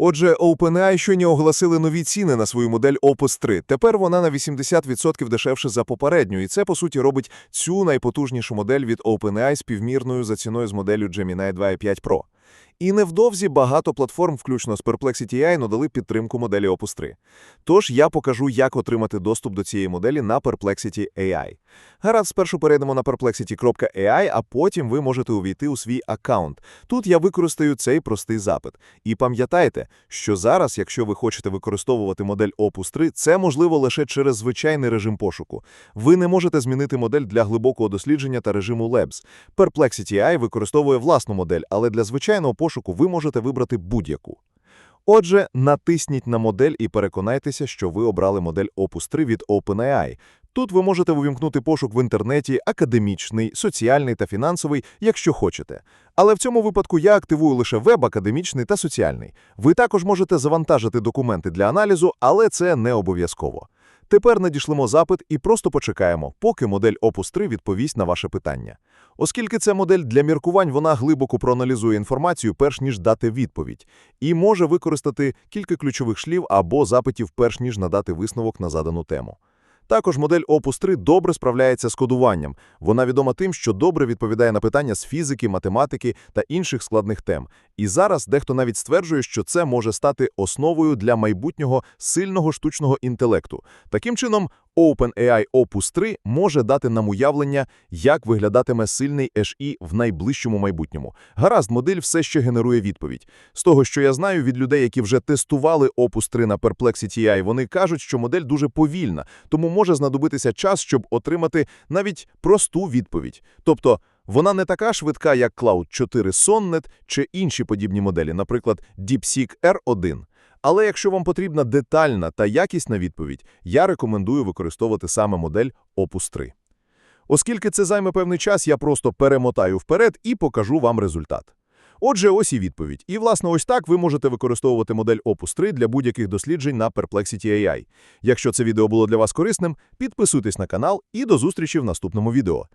Отже, OpenAI щойно оголосили нові ціни на свою модель Opus 3. Тепер вона на 80% дешевше за попередню, і це, по суті, робить цю найпотужнішу модель від OpenAI співмірною за ціною з моделлю Gemini 2.5 Pro. І невдовзі багато платформ, включно з Perplexity AI, надали підтримку моделі Opus 3. Тож я покажу, як отримати доступ до цієї моделі на Perplexity AI. Гаразд, спершу перейдемо на perplexity.ai, а потім ви можете увійти у свій аккаунт. Тут я використаю цей простий запит. І пам'ятайте, що зараз, якщо ви хочете використовувати модель Opus 3, це можливо лише через звичайний режим пошуку. Ви не можете змінити модель для глибокого дослідження та режиму Labs. Perplexity AI використовує власну модель, але для звичайного пошуку ви можете вибрати будь-яку. Отже, натисніть на модель і переконайтеся, що ви обрали модель Opus 3 від OpenAI. Тут ви можете увімкнути пошук в інтернеті академічний, соціальний та фінансовий, якщо хочете. Але в цьому випадку я активую лише веб, академічний та соціальний. Ви також можете завантажити документи для аналізу, але це не обов'язково. Тепер надішлемо запит і просто почекаємо, поки модель Opus 3 відповість на ваше питання. Оскільки це модель для міркувань, вона глибоко проаналізує інформацію, перш ніж дати відповідь, і може використати кілька ключових слів або запитів, перш ніж надати висновок на задану тему. Також модель Opus 3 добре справляється з кодуванням. Вона відома тим, що добре відповідає на питання з фізики, математики та інших складних тем. І зараз дехто навіть стверджує, що це може стати основою для майбутнього сильного штучного інтелекту. Таким чином, OpenAI Opus 3 може дати нам уявлення, як виглядатиме сильний HE в найближчому майбутньому. Гаразд, модель все ще генерує відповідь. З того, що я знаю від людей, які вже тестували Opus 3 на Perplexity AI, вони кажуть, що модель дуже повільна, тому може знадобитися час, щоб отримати навіть просту відповідь. Тобто, вона не така швидка, як Cloud 4 Sonnet чи інші подібні моделі, наприклад, DeepSeek R1. Але якщо вам потрібна детальна та якісна відповідь, я рекомендую використовувати саме модель Opus 3. Оскільки це займе певний час, я просто перемотаю вперед і покажу вам результат. Отже, ось і відповідь. І, власне, ось так ви можете використовувати модель Opus 3 для будь-яких досліджень на Perplexity AI. Якщо це відео було для вас корисним, підписуйтесь на канал і до зустрічі в наступному відео.